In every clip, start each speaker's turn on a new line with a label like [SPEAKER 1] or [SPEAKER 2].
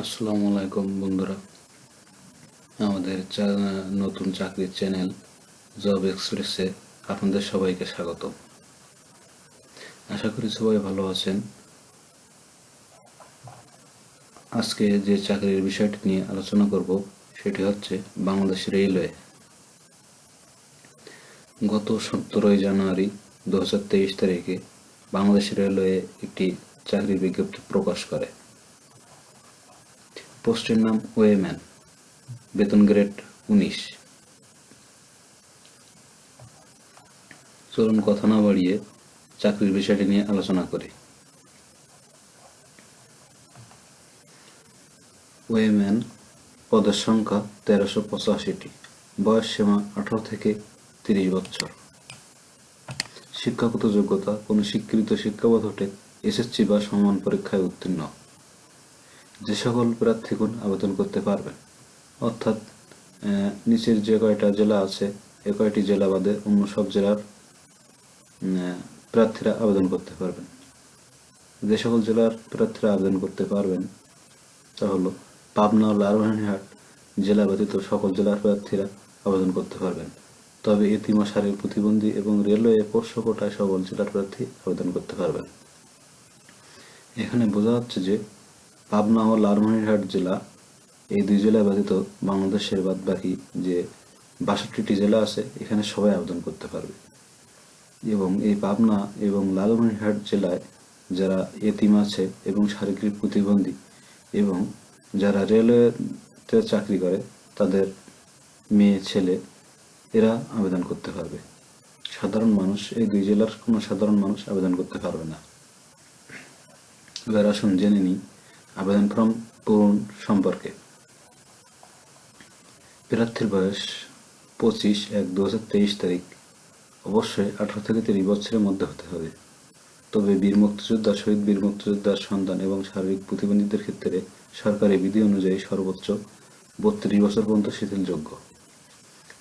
[SPEAKER 1] আসসালামু আলাইকুম বন্ধুরা। আমাদের নতুন চাকরির চ্যানেল জব এক্সপ্রেসে আপনাদের সবাইকে স্বাগত। আশা করি সবাই ভালো আছেন। আজকে যে চাকরির বিষয়টি নিয়ে আলোচনা করব, সেটি হচ্ছে বাংলাদেশ রেলওয়ে। গত সতেরোই জানুয়ারি দু হাজার তেইশ তারিখে বাংলাদেশ রেলওয়ে একটি চাকরির বিজ্ঞপ্তি প্রকাশ করে। পোস্টের নাম ওয়েম্যান, বেতন গ্রেড উনিশ। চলুন কথা না বাড়িয়ে চাকরির বিষয়টি নিয়ে আলোচনা করি। ওয়েম্যান পদের সংখ্যা তেরোশো পঁচাশিটি, বয়স সীমা আঠারো থেকে তিরিশ বছর। শিক্ষাগত যোগ্যতা কোনো স্বীকৃত শিক্ষাবোধ হতে এসএসসি বা সমান পরীক্ষায় উত্তীর্ণ। যে সকল প্রার্থীগণ আবেদন করতে পারবেন। অর্থাৎ নিচের যে কয়টা জেলা আছে, এ কয়টি জেলা বাদে অন্য সব জেলার প্রার্থীরা আবেদন করতে পারবেন। যে সকল জেলার প্রার্থীরা আবেদন করতে পারবেন, তা হলো পাবনা ও লালমনিরহাট জেলা ব্যতীত সকল জেলার প্রার্থীরা আবেদন করতে পারবেন। তবে এতিম ও শারীরিক প্রতিবন্ধী এবং রেলওয়ে পোষ্য কোটায় সকল জেলার প্রার্থী আবেদন করতে পারবেন। এখানে বোঝা যাচ্ছে যে পাবনা ও লালমনিরহাট জেলা, এই দুই জেলা ব্যতীত বাংলাদেশের বাদ বাকি যে বাষট্টিটি জেলা আছে, এখানে সবাই আবেদন করতে পারবে। এবং এই পাবনা এবং লালমনিরহাট জেলায় যারা এতিম আছে এবং শারীরিক প্রতিবন্ধী এবং যারা রেলওয়েতে চাকরি করে, তাদের মেয়ে, ছেলে, এরা আবেদন করতে পারবে। সাধারণ মানুষ, এই দুই জেলার কোনো সাধারণ মানুষ আবেদন করতে পারবে না। এবার আসুন জেনে নিই আবেদন ফর্ম পূরণ সম্পর্কে। প্রার্থীর বয়স পঁচিশ এক দু তারিখ। অবশ্যই আঠারো থেকে তিরিশ বছরের মধ্যে হতে হবে। তবে বীর মুক্তিযোদ্ধা শহীদ বীর মুক্তিযোদ্ধার সন্তান এবং শারীরিক প্রতিবন্ধীদের ক্ষেত্রে সরকারি বিধি অনুযায়ী সর্বোচ্চ বত্রিশ বছর পর্যন্ত শিথিলযোগ্য।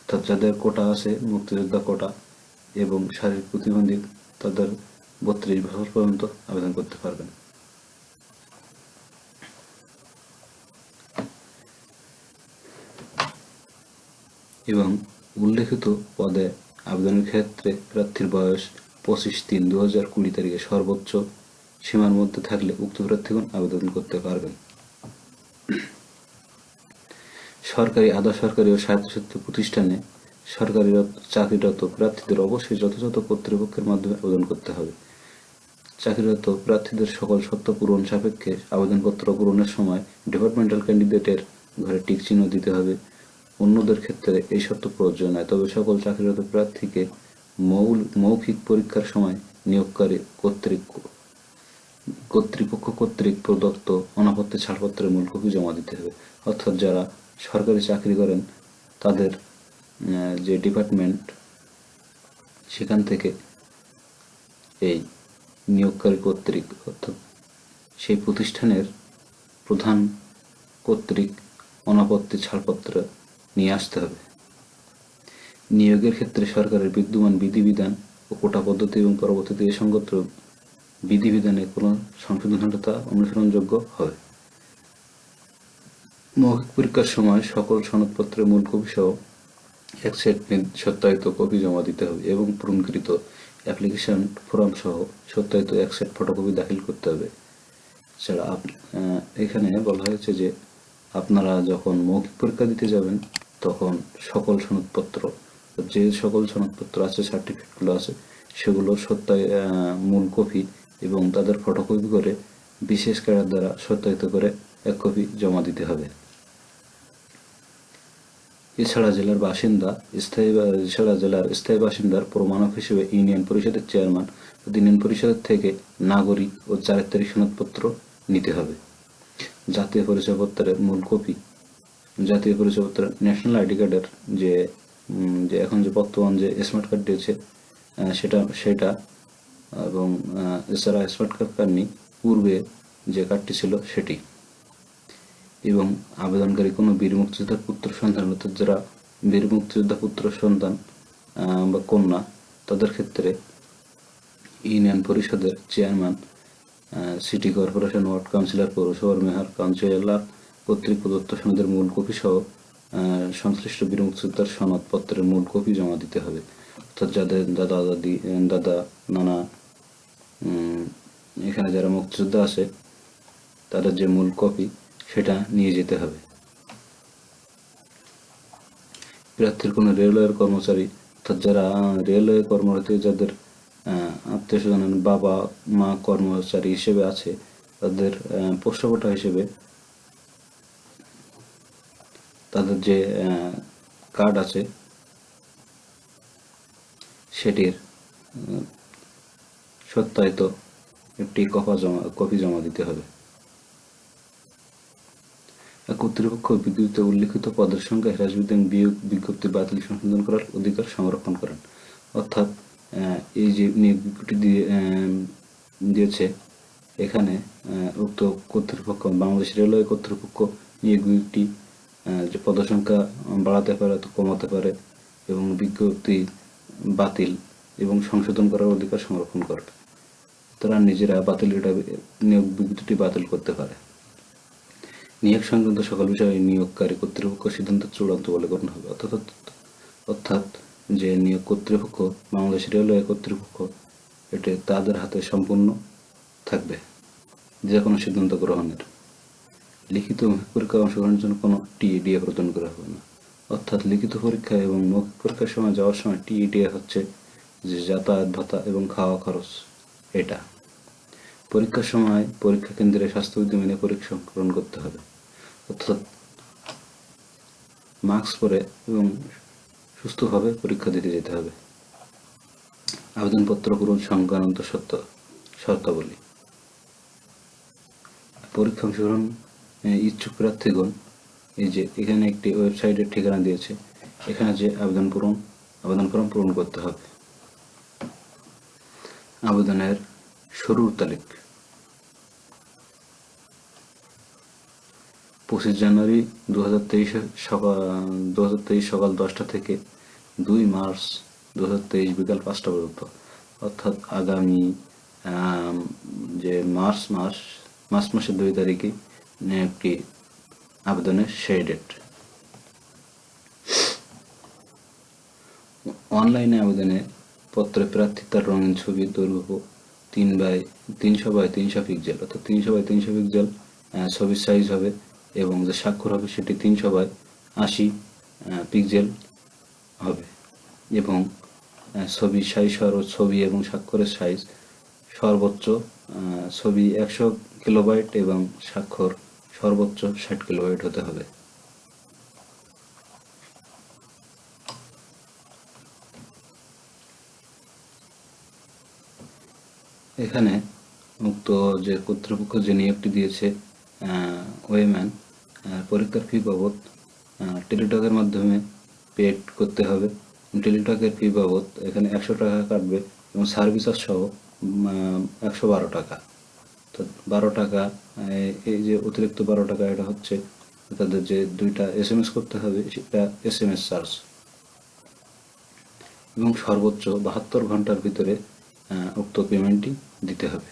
[SPEAKER 1] অর্থাৎ যাদের কোটা আছে, মুক্তিযোদ্ধা কোটা এবং শারীরিক প্রতিবন্ধী তাদের বত্রিশ বছর পর্যন্ত আবেদন করতে পারবেন। এবং উল্লেখিত পদে আবেদনের ক্ষেত্রে প্রার্থীর বয়স পঁচিশ তিন দু হাজার কুড়ি তারিখে সর্বোচ্চ সীমার মধ্যে থাকলে উক্ত প্রার্থীগণ আবেদন করতে পারবেন। সরকারি আধা সরকারি ও স্বায়ত্তশাসিত প্রতিষ্ঠানে সরকারি চাকরিরত প্রার্থীদের অবশ্যই যথাযথ কর্তৃপক্ষের মাধ্যমে আবেদন করতে হবে। চাকরিরত প্রার্থীদের সকল সত্য পূরণ সাপেক্ষে আবেদনপত্র পূরণের সময় ডিপার্টমেন্টাল ক্যান্ডিডেটের ঘরে টিক চিহ্ন দিতে হবে। অন্যদের ক্ষেত্রে এই শর্ত প্রযোজ্য নয়। তবে সকল চাকরিরত প্রার্থীকে মৌল, মৌখিক পরীক্ষার সময় নিয়োগকারী কর্তৃক, কর্তৃপক্ষ কর্তৃক প্রদত্ত অনাপত্তি ছাড়পত্রের মূল কপি জমা দিতে হবে। অর্থাৎ যারা সরকারি চাকরি করেন, তাদের যে ডিপার্টমেন্ট, সেখান থেকে এই নিয়োগকারী কর্তৃক, অর্থাৎ সেই প্রতিষ্ঠানের প্রধান কর্তৃক অনাপত্তি ছাড়পত্র নিয়ে আসতে হবে। নিয়োগের ক্ষেত্রে সরকারের বিদ্যমান বিধিবিধান ও কোটা পদ্ধতি এবং পরবর্তীতে এ সংগত বিধিবিধানে কোনো সংশোধন হলে তা অনুসরণযোগ্য হবে মৌখিক পরীক্ষার সময় সকল সনদপত্রের মূল কপি সহ এক সেট সত্যায়িত কপি জমা দিতে হবে এবং পূরণকৃত অ্যাপ্লিকেশন ফর্ম সহ সত্যায়িত এক সেট ফটোকপি দাখিল করতে হবে। এছাড়া এখানে বলা হয়েছে যে আপনারা যখন মৌখিক পরীক্ষা দিতে যাবেন তখন সকল সনদপত্র, যে সকল সনদপত্র আছে সার্টিফিকেটগুলো আছে, সেগুলো সত্যায় মূল কপি এবং তাদের ফটোকপি করে বিশেষ ক্যাডার দ্বারা সত্যায়িত করে এক কপি জমা দিতে হবে। এছাড়া জেলার বাসিন্দা, স্থায়ী এছাড়া জেলার স্থায়ী বাসিন্দার প্রমাণক হিসেবে ইউনিয়ন পরিষদের চেয়ারম্যান ইউনিয়ন পরিষদের থেকে নাগরিক ও চারের তারিখ সনদপত্র নিতে হবে। জাতীয় পরিচয়পত্রের মূল কপি জাতীয় পরিচয়পত্র ন্যাশনাল আইডি কার্ডের যে যে এখন যে বর্তমান যে স্মার্ট কার্ড দিয়েছে সেটা সেটা, এবং এছাড়া স্মার্ট কার্ড কার্ড পূর্বে যে কার্ডটি ছিল সেটি। এবং আবেদনকারী কোনো বীর মুক্তিযোদ্ধার পুত্র, সন্তান, অর্থাৎ যারা বীর মুক্তিযোদ্ধা পুত্র, সন্তান বা কন্যা, তাদের ক্ষেত্রে ইউনিয়ন পরিষদের chairman city corporation ward councillor পৌরসভার মেয়র কাউন্সিলর কর্তৃক প্রদত্ত সনদের মূল কপি সহ সংশ্লিষ্ট বিমুক্ততার সনদপত্রের মূল কপি জমা দিতে হবে। অর্থাৎ যাদের দাদা, দাদি দাদা, নানা এখানে যারা মুক্তিযোদ্ধা আছে, তাদের যে মূল কপি, সেটা নিয়ে যেতে হবে। প্রার্থীর কোনো রেলওয়ের কর্মচারী, অর্থাৎ যারা রেলওয়ে কর্মরত যাদের আত্মীয় স্বজন বাবা, মা কর্মচারী হিসেবে আছে, তাদের পোষ্যকোটা হিসেবে তাদের যে কার্ড আছে, সেটির সত্যায়িত একটি কপা জমা, কপি জমা দিতে হবে। কর্তৃপক্ষ বিজ্ঞপ্তিতে উল্লিখিত পদের সংখ্যা হ্রাস বিয়োগ বিজ্ঞপ্তি বাতিল সংশোধন করার অধিকার সংরক্ষণ করেন। অর্থাৎ এই যে বিজ্ঞপ্তি দিয়ে দিয়েছে, এখানে উক্ত কর্তৃপক্ষ, বাংলাদেশ রেলওয়ে কর্তৃপক্ষ নিয়োগ বিজ্ঞপ্তি যে পদসংখ্যা বাড়াতে পারে তো কমাতে পারে এবং বিজ্ঞপ্তি বাতিল এবং সংশোধন করার অধিকার সংরক্ষণ করবে তারা নিজেরা বাতিল এটা নিয়োগ বিজ্ঞপ্তিটি বাতিল করতে পারে। নিয়োগ সংক্রান্ত সকল বিষয়ে নিয়োগকারী কর্তৃপক্ষ সিদ্ধান্ত চূড়ান্ত বলে গণ্য হবে। অর্থাৎ অর্থাৎ যে নিয়োগ কর্তৃপক্ষ, বাংলাদেশ রেলওয়ে কর্তৃপক্ষ, এটি তাদের হাতে সম্পূর্ণ থাকবে। যে কোনো সিদ্ধান্ত গ্রহণের। লিখিত মৌখিক পরীক্ষায় অংশগ্রহণের জন্য কোনো টিএডিএ প্রদান করা হবে না। অর্থাৎ লিখিত পরীক্ষা এবং মৌখিক পরীক্ষার সময় যাওয়ার সময় টিএডিএ হচ্ছে যে যাতায়াত, ভাতা এবং খাওয়া খরচ। এটা। পরীক্ষার সময় পরীক্ষা কেন্দ্রে স্বাস্থ্যবিধি মেনে পরীক্ষা গ্রহণ করতে হবে। অর্থাৎ মাস্ক পরে এবং সুস্থভাবে পরীক্ষা দিতে যেতে হবে। আবেদনপত্র পূরণ সংক্রান্ত সত্য, শর্তাবলী। পরীক্ষা অংশগ্রহণ ইচ্ছুক প্রার্থীগণ এই যে এখানে একটি ওয়েবসাইটের ঠিকানা দিয়েছে, এখানে যে আবেদন পূরণ, আবেদন ফর্ম পূরণ করতে হবে। আবেদনের শুরুর তারিখ। পঁচিশ জানুয়ারি দু হাজার তেইশে সকাল দু হাজার তেইশ সকাল দশটা থেকে দুই মার্চ দু তেইশ বিকাল পাঁচটা পর্যন্ত। অর্থাৎ আগামী যে মার্চ মাস, মার্চ মাসের দুই তারিখে একটি আবেদনের সেই ডেট অনলাইনে আবেদনে পত্রে প্রার্থী তার রঙিন ছবির দৈর্ঘ্য তিন বাই তিনশো বাই তিনশো পিক্সেল অর্থাৎ তিনশো বাই তিনশো পিক্সেল ছবির সাইজ হবে এবং যে স্বাক্ষর হবে সেটি তিনশো বাই আশি পিক্সেল হবে এবং ছবির সাইজ সর্ব, ছবি এবং স্বাক্ষরের সাইজ সর্বোচ্চ ছবি একশো কিলোবাইট এবং স্বাক্ষর সর্বোচ্চ ষাট কিলোবাইট হতে হবে। এখানে মুক্ত যে কর্তৃপক্ষ যে নিয়োগটি দিয়েছে ওয়েম্যান পরীক্ষার ফি বাবদ টেলিটকের মাধ্যমে পেড করতে হবে। টেলিটকের ফি বাবদ এখানে একশো টাকা কাটবে এবং সার্ভিস সহ একশো বারো টাকা। তো বারো টাকা এই যে অতিরিক্ত বারো টাকা এটা হচ্ছে তাদের যে দুইটা এস এম এস করতে হবে, সেটা এস এম এস চার্জ এবং সর্বোচ্চ বাহাত্তর ঘণ্টার ভিতরে উক্ত পেমেন্টটি দিতে হবে।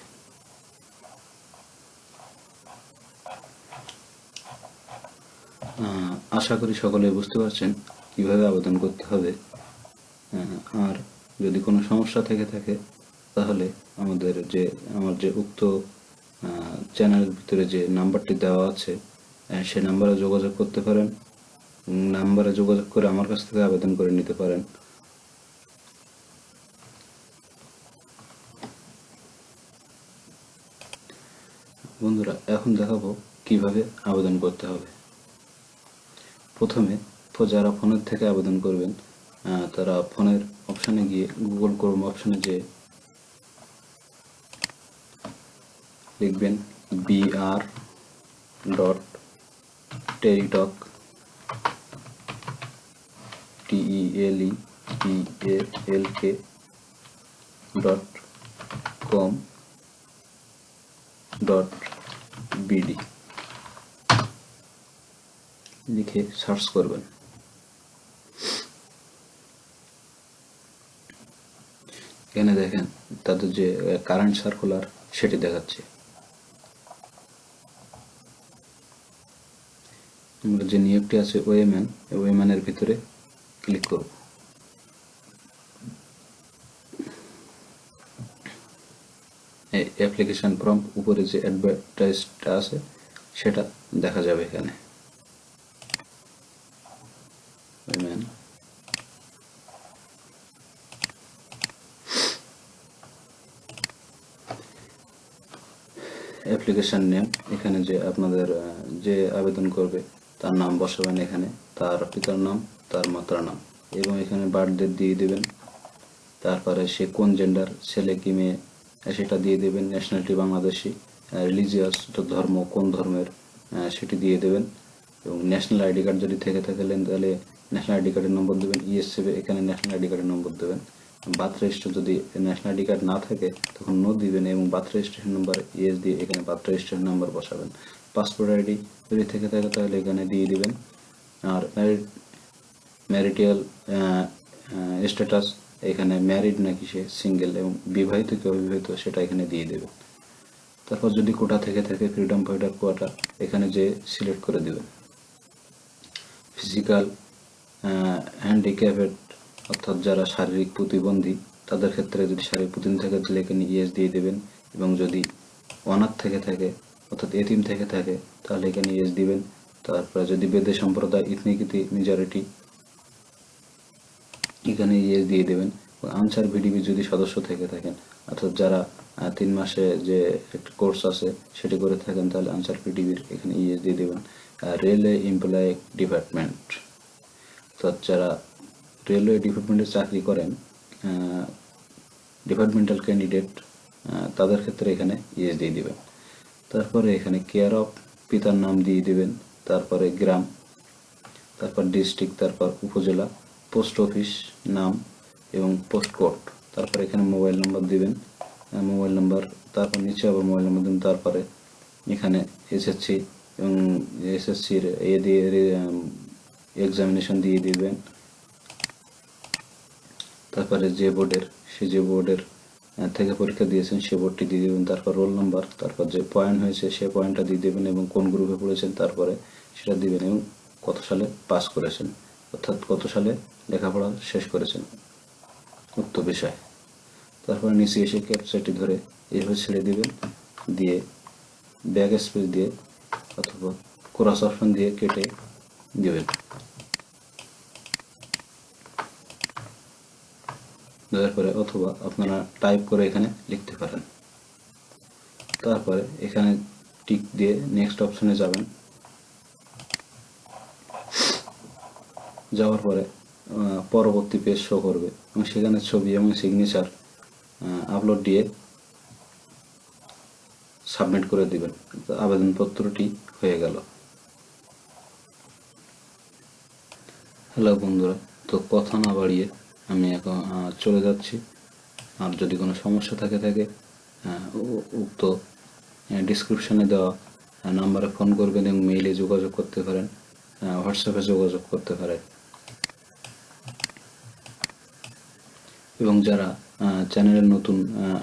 [SPEAKER 1] আশা করি সকলে বুঝতে পারছেন কীভাবে আবেদন করতে হবে। আর যদি কোনো সমস্যা থেকে থাকে, তাহলে আমাদের যে, আমার যে উক্ত চ্যানেলের ভিতরে যে নাম্বারটি দেওয়া আছে সে নাম্বারে যোগাযোগ করতে পারেন। নাম্বারে যোগাযোগ করে আমার কাছ থেকে আবেদন করে নিতে পারেন। বন্ধুরা, এখন দেখাবো কীভাবে আবেদন করতে হবে। প্রথমে যারা ফোনের থেকে আবেদন করবেন তারা ফোনের অপশানে গিয়ে গুগল ক্রোম অপশানে যে লিখবেন BR dot Teletalk T E L E K dot com dot BD লিখে সার্চ করবেন। এখানে দেখেন, তাদের যে কারেন্ট সার্কুলার সেটি দেখাচ্ছে। আমরা যে নিয়োগটি আছে ওয়েম্যান ওয়েম্যানের ভিতরে ক্লিক করব অ্যাপ্লিকেশন ফর্ম উপরে যে অ্যাডভার্টাইজটা আছে, সেটা দেখা যাবে এখানে। ওয়েম্যান। অ্যাপ্লিকেশন নেম, এখানে যে আপনাদের যে আবেদন করবে তার নাম বসাবেন এখানে। তার পিতার নাম, তার মাতার নাম। এবং এখানে বার্থডেট দিয়ে দেবেন। তারপরে সে কোন জেন্ডার ছেলে কি মেয়ে, সেটা দিয়ে দেবেন। ন্যাশনালিটি বাংলাদেশি রিলিজিয়াস ধর্ম, কোন ধর্মের সেটি দিয়ে দেবেন। এবং ন্যাশনাল আইডি কার্ড যদি থেকে থাকেন তাহলে ন্যাশনাল আইডি কার্ডের নম্বর দেবেন। ইএসসিবে এখানে ন্যাশনাল আইডি কার্ডের নম্বর দেবেন। বার্থ রেজিস্টার যদি ন্যাশনাল আইডি কার্ড না থাকে, তখন নো দিবেন এবং বার্থ রেজিস্ট্রেশন নাম্বার ইএস দিয়ে এখানে বার্থ রেজিস্ট্রেশন নাম্বার বসাবেন। পাসপোর্ট আইডি যদি থেকে থাকে তাহলে এখানে দিয়ে দিবেন। আর ম্যারিড ম্যারিটিয়াল স্ট্যাটাস এখানে ম্যারিড নাকি সে সিঙ্গেল এবং বিবাহিত কি অবিবাহিত সেটা এখানে দিয়ে দেবেন। তারপর যদি কোটা থেকে থাকে ফ্রিডম ফাইটার কোয়াটা এখানে যে সিলেক্ট করে দিবেন। ফিজিক্যাল হ্যান্ডিক্যাপেড অর্থাৎ যারা শারীরিক প্রতিবন্ধী, তাদের ক্ষেত্রে যদি শারীরিক প্রতিবন্ধী থাকে তাহলে এখানে ইএস দিয়ে দেবেন। এবং যদি অনাথ থেকে থাকে অর্থাৎ এতিম থেকে থাকে, তাহলে এখানে ইএস দিবেন। তারপরে যদি বেদে সম্প্রদায় ইথনিকিতি মেজরিটি, এখানে ইএস দিয়ে দেবেন। আনসার ভিডিবি যদি সদস্য থেকে থাকেন, অর্থাৎ যারা তিন মাসে যে একটা কোর্স আছে, সেটি করে থাকেন, তাহলে আনসার ভিডিবির এখানে ইএস দিয়ে দেবেন। রেলওয়ে এমপ্লয় ডিপার্টমেন্ট অর্থাৎ যারা রেলওয়ে ডিপার্টমেন্টে চাকরি করেন ডিপার্টমেন্টাল ক্যান্ডিডেট তাদের ক্ষেত্রে এখানে ইএস দিয়ে দিবেন। তারপরে এখানে কেয়ার অফ পিতার নাম দিয়ে দেবেন, তারপরে গ্রাম, তারপর ডিস্ট্রিক্ট তারপর উপজেলা পোস্ট অফিস নাম এবং পোস্ট কোড তারপর এখানে মোবাইল নাম্বার দিবেন মোবাইল নাম্বার তারপর নিচে আবার মোবাইল নাম্বার দিবেন, তারপরে এখানে এসএসসি এবং এসএসসির এ দিয়ে এক্সামিনেশন দিয়ে দিবেন। তারপরে যে বোর্ডের সে যে বোর্ডের থেকে পরীক্ষা দিয়েছেন, সে বোর্ডটি দিয়ে দেবেন, তারপর রোল নাম্বার, তারপর যে পয়েন্ট হয়েছে সে পয়েন্টটা দিয়ে দেবেন এবং কোন গ্রুপে পড়েছেন তারপরে সেটা দিবেন এবং কত সালে পাস করেছেন, অর্থাৎ কত সালে লেখাপড়া শেষ করেছেন, উক্ত বিষয়। তারপরে নিচে এসে ক্যাপচারটি ধরে এইভাবে ছেড়ে দিবেন, দিয়ে ব্যাক স্পেস দিয়ে অথবা ক্রস অপশন দিয়ে কেটে দিবেন। দেওয়ার পরে অথবা আপনারা টাইপ করে এখানে লিখতে পারেন। তারপরে এখানে টিক দিয়ে নেক্সট অপশনে যাবেন। যাওয়ার পরে পরবর্তী পেজ শো করবে এবং সেখানে ছবি এবং সিগনেচার আপলোড দিয়ে সাবমিট করে দিবেন। আবেদনপত্রটি হয়ে গেল। হ্যালো বন্ধুরা, তো কথা না বাড়িয়ে আমি এখন চলে যাচ্ছি। আর যদি কোনো সমস্যা থাকে থাকে উক্ত ডিসক্রিপশনে দেওয়া নাম্বারে ফোন করবেন এবং মেইলে যোগাযোগ করতে পারেন। হোয়াটসঅ্যাপে যোগাযোগ করতে পারেন। এবং যারা চ্যানেলে নতুন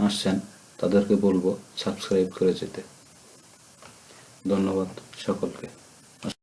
[SPEAKER 1] আসছেন, তাদেরকে বলব সাবস্ক্রাইব করে যেতে। ধন্যবাদ সকলকে।